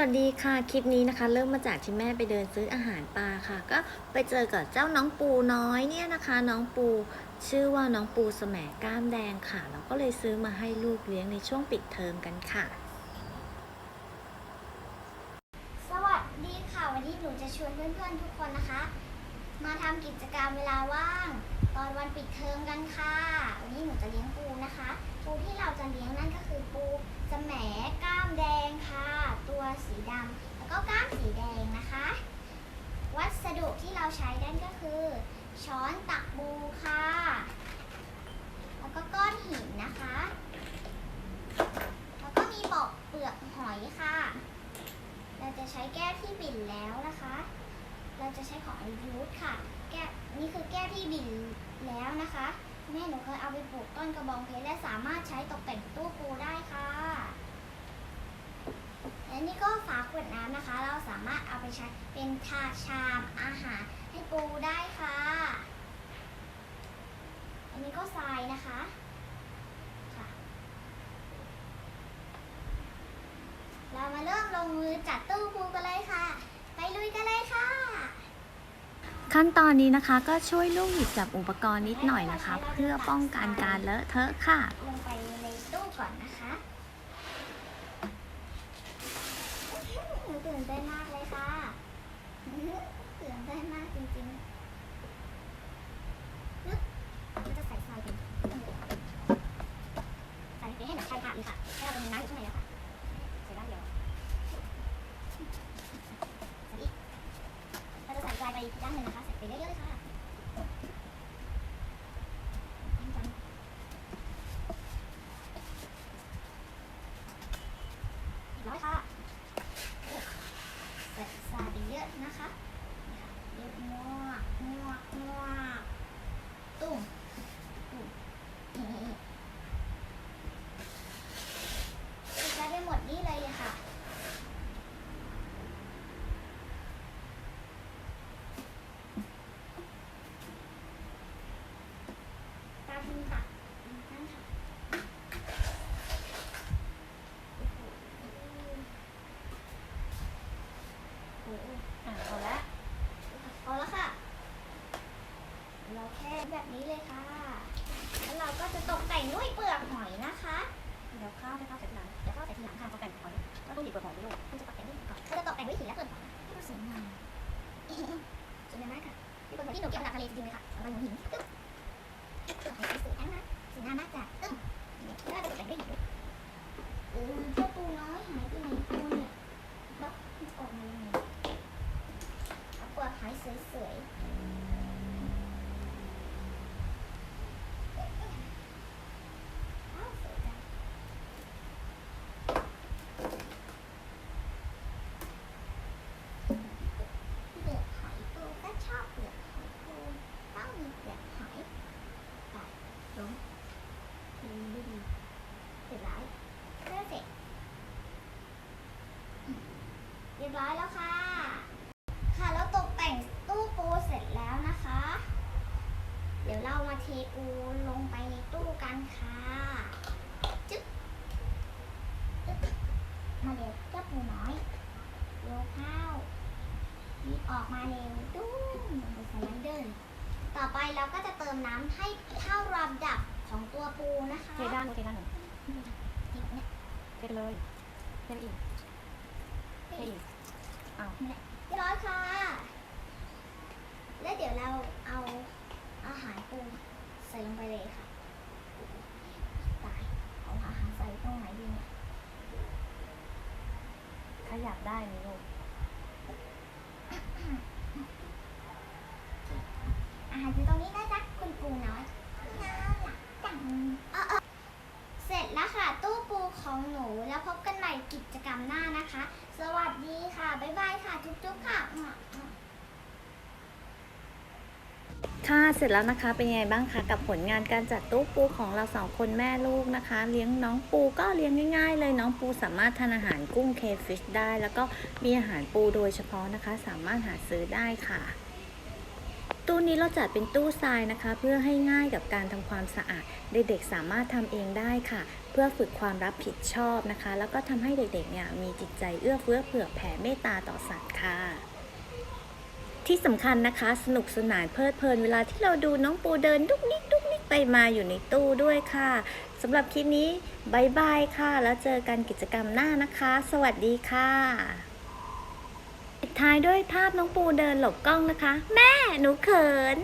วัสดีค่ะ คลิปนี้นะคะ เริ่มมาจากที่แม่ไปเดินซื้ออาหารปลาค่ะ ก็ไปเจอกับเจ้าน้องปูน้อยเนี่ยนะคะ น้องปูชื่อว่าน้องปูแสมก้ามแดงค่ะ เราก็เลยซื้อมาให้ลูกเลี้ยงในช่วงปิดเทอมกันค่ะ สวัสดีค่ะ วันนี้หนูจะชวนเพื่อนๆทุกคนนะคะ มาทำกิจกรรมเวลาว่าง ตอนวันปิดเทอมกันค่ะ วันนี้หนูจะเลี้ยงปูนะคะ ปูที่เราจะเลี้ยงนั่นก็คือปูสแหมก้ามแดงค่ะ ตัว ดำแล้วก็ก้ามสีแดงนะคะ วัสดุที่เราใช้นั่นก็คือ ช้อนตักปูค่ะ แล้วก็ก้อนหินนะคะ แล้วก็มีปอกเปลือกหอยค่ะ เราจะใช้แก้วที่บิ่นแล้วนะคะ เราจะใช้ของยูทค่ะ แก้วนี่คือแก้วที่บิ่นแล้วนะคะ แม่หนูเคยเอาไปปลูกต้นกระบองเพชรและสามารถใช้ตกแต่งตู้ปูได้ค่ะ และนี่ก็ฝาขวดน้ำนะคะ เราสามารถเอาไปใช้เป็นถาดชามอาหารให้ปูได้ค่ะ อันนี้ก็ทรายนะคะค่ะ เรามาเริ่มลงมือจัดตู้ปูกันเลยค่ะ ไปลุยกันเลยค่ะ ขั้นตอนนี้นะคะก็ช่วยลูกหยิบจับอุปกรณ์นิดหน่อยนะคะ เพื่อป้องกันการเลอะเทอะค่ะ ลงไปในตู้ก่อนนะคะหนู ตื่นเต้นมากเลยค่ะตื่นเต้นมากจริงๆนึกมันจะใส่ทรายเป็นใส่ไปให้หนักชายขาดเลยค่ะให้เราเป็นน้ำอยู่ข้างในแล้วค่ะใส่ด้านเดียวใส่อีกเราจะใส่ทรายไปอีกด้านหนึ่งนะคะ ใส่ไปเยอะๆเลยค่ะจริงจัง ร้อยค่ะใส่ซาไปเยอะนะคะนี่ค่ะเยอะมากมากมากตุ้มตุ้มนี่ใส่ไปหมดนี่เลยค่ะ ตามนี้ค่ะนั่นค่ะ โอ้โห อะเอาละ เอาละค่ะ เราแค่แบบนี้เลยค่ะ แล้วเราก็จะตกแต่งด้วยเปลือกหอยนะคะ เดี๋ยวข้าวให้ข้าวเสร็จหลัง เดี๋ยวเข้าใส่ทีหลังค่ะ ข้าวแต่งหอยก็ต้องหยิบเปลือกหอยไปลูก คุณจะตกแต่งด้วยหินก่อนเราจะตกแต่งด้วยหินและเปลือกหอยให้ดูสวยงามสวยงามมากค่ะมีเปลือกหอย ที่หนูเก็บมาจากทะเลจริงเลยค่ะเอาไปหนูหินตึ๊บเปลือกหอยสวยๆนะสวยงามมากจ้ะตึ๊บแล้วเราจะตกแต่งด้วยหินด้วยเออเจ้าปูน้อยหายไปไหนปูเนี่ยบักมันออกมายังไงเอาเปลือกหอยสวยๆ อ้าวสวยจังเปลือกหอยปูก็ชอบเปลือกหอยปูต้องมีเปลือกหอยตัดลงดีไม่ดีเสร็จแล้วเพื่อเสร็จอืมเรี ยบร้อยแล้วค่ะ ค่ะแล้วตกแต่งตู้ปูเสร็จแล้วนะคะ เดี๋ยวเรามาเทปูลงไปในตู้กันค่ะ จึ๊บจึ๊บมาเดี๋ยวเจ้าปูน้อยโยกข้าวรีบออกมาเร็วตุ้มลงไปสไลเดอร์ต่อไปเราก็จะเติมน้ำให้เท่าลำดับของตัวปูนะคะ เทด้านลูกเทด้านหนึ่งนี่เนี่ยเทไปเลยเทไปอีกเทอีก อ้าวนี่ร้อยค่ะ แล้วเดี๋ยวเราเอาอาหารปูใส่ลงไปเลยค่ะ ตาย เอาอาหารใส่ตรงไหนดีเนี่ย ถ้าอยากได้นี่ลูก อาหารอยู่ตรงนี้นะจ๊ะคุณปูน้อยน่ารักจังเออเออเสร็จแล้วค่ะ ตู้ปูของหนูแล้วพบกันใหม่กิจกรรมหน้านะคะ สวัสดีค่ะ บ๊ายบายค่ะ จุ๊บๆค่ะค่ะเสร็จแล้วนะคะเป็นยังไงบ้างคะกับผลงานการจัดตู้ปูของเราสองคนแม่ลูกนะคะ เลี้ยงน้องปูก็เลี้ยงง่าย ๆ เลยน้องปูสามารถทานอาหารกุ้งเคฟิชได้ แล้วก็มีอาหารปูโดยเฉพาะนะคะ สามารถหาซื้อได้ค่ะ ตู้นี้เราจัดเป็นตู้ทรายนะคะ เพื่อให้ง่ายกับการทำความสะอาด เด็กๆสามารถทำเองได้ค่ะ เพื่อฝึกความรับผิดชอบนะคะ แล้วก็ทำให้เด็กๆเนี่ยมีจิตใจเอื้อเฟื้อเผื่อแผ่เมตตาต่อสัตว์ค่ะที่สำคัญนะคะสนุกสนานเพลิดเพลินเวลาที่เราดูน้องปูเดินดุกนิกดุกนิกไปมาอยู่ในตู้ด้วยค่ะสำหรับคลิปนี้บายบายค่ะ แล้วเจอกันกิจกรรมหน้านะคะ สวัสดีค่ะ ปิดท้ายด้วยภาพน้องปูเดินหลบกล้องนะคะ แม่หนูเขิน